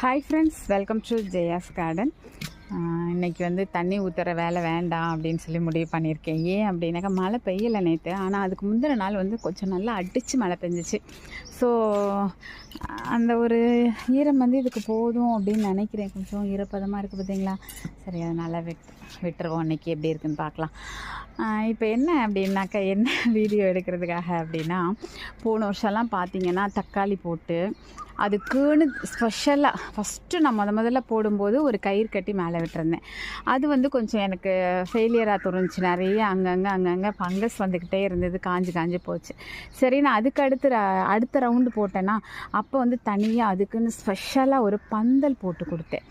Hi friends welcome to Jaya's garden இன்றைக்கி வந்து தண்ணி ஊற்றுற வேலை வேண்டாம் அப்படின்னு சொல்லி முடிவு பண்ணியிருக்கேன். ஏன் அப்படின்னாக்கா மழை பெய்யலை நேற்று ஆனால் அதுக்கு முந்தின நாள் வந்து கொஞ்சம் நல்லா அடித்து மழை பெஞ்சிச்சு. ஸோ அந்த ஒரு ஈரம் வந்து இதுக்கு போதும் அப்படின்னு நினைக்கிறேன். கொஞ்சம் ஈரப்பதமாக இருக்குது பார்த்தீங்களா? சரி அதனால் விட் விட்டுருவோம். இன்றைக்கி எப்படி இருக்குன்னு பார்க்கலாம். இப்போ என்ன அப்படின்னாக்கா என்ன வீடியோ எடுக்கிறதுக்காக அப்படின்னா போன வருஷம்லாம் பார்த்தீங்கன்னா தக்காளி போட்டு அதுக்குன்னு ஸ்பெஷலாக ஃபஸ்ட்டு நான் முத முதல்ல போடும்போது ஒரு கயிறு கட்டி மேலே விட்டுருந்தேன். அது வந்து கொஞ்சம் எனக்கு ஃபெயிலியராக தோணுச்சு. நிறைய அங்கங்கே அங்கங்கே ஃபங்கஸ் வந்துக்கிட்டே இருந்தது. காஞ்சி காஞ்சி போச்சு. சரி நான் அதுக்கு அடுத்து ர- அடுத்த ரவுண்டு போட்டேன்னா அப்போ வந்து தனியாக அதுக்குன்னு ஸ்பெஷலாக ஒரு பந்தல் போட்டு கொடுத்தேன்.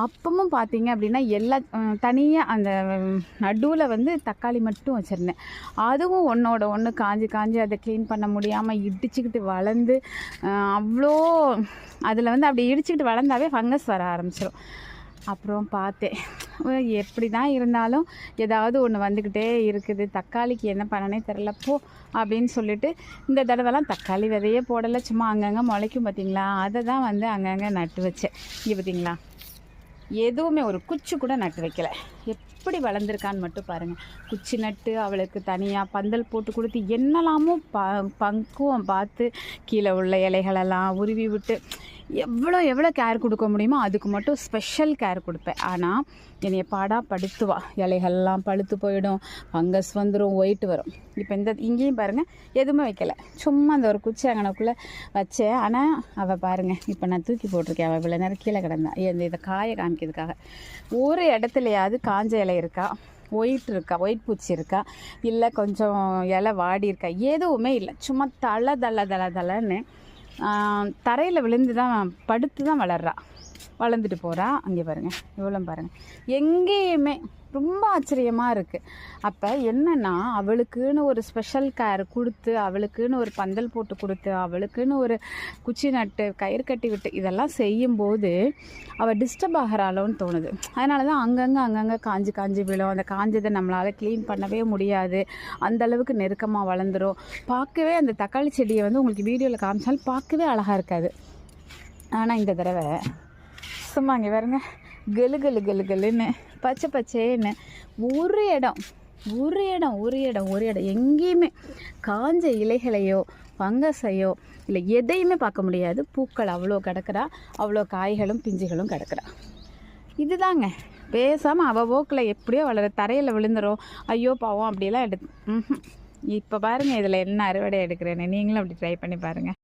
அப்பவும் பார்த்தீங்க அப்படின்னா எல்லா தனியாக அந்த நடுவில் வந்து தக்காளி மட்டும் வச்சுருந்தேன். அதுவும் ஒன்றோட ஒன்று காஞ்சி காஞ்சி அதை க்ளீன் பண்ண முடியாமல் இடிச்சுக்கிட்டு வளர்ந்து அவ்வளோ அதில் வந்து அப்படி இடிச்சுக்கிட்டு வளர்ந்தாவே ஃபங்கஸ் வர ஆரம்பிச்சிடும் அப்புறம் பார்த்தேன். எப்படி தான் இருந்தாலும் ஏதாவது ஒன்று வந்துக்கிட்டே இருக்குது. தக்காளிக்கு என்ன பண்ணனே தெரிலப்போ அப்படின்னு சொல்லிட்டு இந்த தடவைலாம் தக்காளி விதையே போடலை. சும்மா அங்கங்கே முளைக்கும் பார்த்தீங்களா அதை தான் வந்து அங்கங்கே நட்டு வச்சேன். இங்கே பார்த்தீங்களா எதுவுமே ஒரு குச்சி கூட நட்டு வைக்கல. எப்படி வளர்ந்துருக்கான்னு மட்டும் பாருங்கள் குச்சி நட்டு அவளுக்கு தனியாக பந்தல் போட்டு கொடுத்து என்னெல்லாமோ ப பங்குவம் பார்த்து கீழே உள்ள இலைகளெல்லாம் உருவி விட்டு எவ்வளோ எவ்வளோ கேர் கொடுக்க முடியுமோ அதுக்கு மட்டும் ஸ்பெஷல் கேர் கொடுப்பேன். ஆனால் என்னைய பாடா படுத்துவா. இலைகள்லாம் பழுத்து போயிடும். ஃபங்கஸ் வந்துடும் ஒயிட் வரும். இப்போ இந்த இங்கேயும் பாருங்கள் எதுவுமே வைக்கல. சும்மா அந்த ஒரு குச்சி அங்கனக்குள்ளே வச்சேன். ஆனால் அவள் பாருங்கள் இப்போ நான் தூக்கி போட்டிருக்கேன். அவள் இவ்வளோ நேரம் கீழே கிடந்தா. இந்த இதை காய காமிக்கிறதுக்காக. ஒரு இடத்துலையாவது காஞ்ச இலை இருக்கா? ஒயிட் இருக்கா? ஒயிட் பூச்சி இருக்கா? இல்லை கொஞ்சம் இலை வாடி இருக்கா? எதுவுமே இல்லை. சும்மா தலை தலை தலை தலைன்னு தரையில் விழுந்து தான் படுத்து தான் வளர்றா. வளர்ந்துட்டு போகிறா அங்கே பாருங்கள் இவ்வளோ பாருங்கள் எங்கேயுமே ரொம்ப ஆச்சரியமாக இருக்குது அப்போ என்னென்னா அவளுக்குன்னு ஒரு ஸ்பெஷல் கேர் கொடுத்து அவளுக்குன்னு ஒரு பந்தல் போட்டு கொடுத்து அவளுக்குன்னு ஒரு குச்சி நட்டு கயிறு கட்டி விட்டு இதெல்லாம் செய்யும்போது அவள் டிஸ்டர்ப் ஆகிறாளோன்னு தோணுது. அதனால தான் அங்கங்கே அங்கங்கே காஞ்சி காஞ்சி விழும். அந்த காஞ்சதை நம்மளால் க்ளீன் பண்ணவே முடியாது. அந்த அளவுக்கு நெருக்கமாக வளர்ந்துடும் பார்க்கவே அந்த தக்காளி செடியை வந்து உங்களுக்கு வீடியோவில் காமிச்சாலும் பார்க்கவே அழகாக இருக்காது. ஆனால் இந்த தடவை சும்மா இங்கே பாருங்க. கெலு கெலு கெலு கெலுன்னு. பச்சை பச்சேன்னு. ஒரு இடம் ஒரு இடம் ஒரு இடம் ஒரு இடம். எங்கேயுமே காஞ்ச இலைகளையோ ஃபங்கஸையோ இல்லை எதையுமே பார்க்க முடியாது. பூக்கள் அவ்வளோ கிடக்குறா. அவ்வளோ காய்களும் பிஞ்சுகளும் கிடக்குறா. இதுதாங்க. பேசாமல் அவள் போக்கில் எப்படியோ வளர தரையில் விழுந்துரும். ஐயோ பாவம் அப்படியெல்லாம் எடு ம்ஹும். இப்போ பாருங்கள் இதில் என்ன அறுவடை எடுக்கிறேன்னு. நீங்களும் அப்படி ட்ரை பண்ணி பாருங்கள்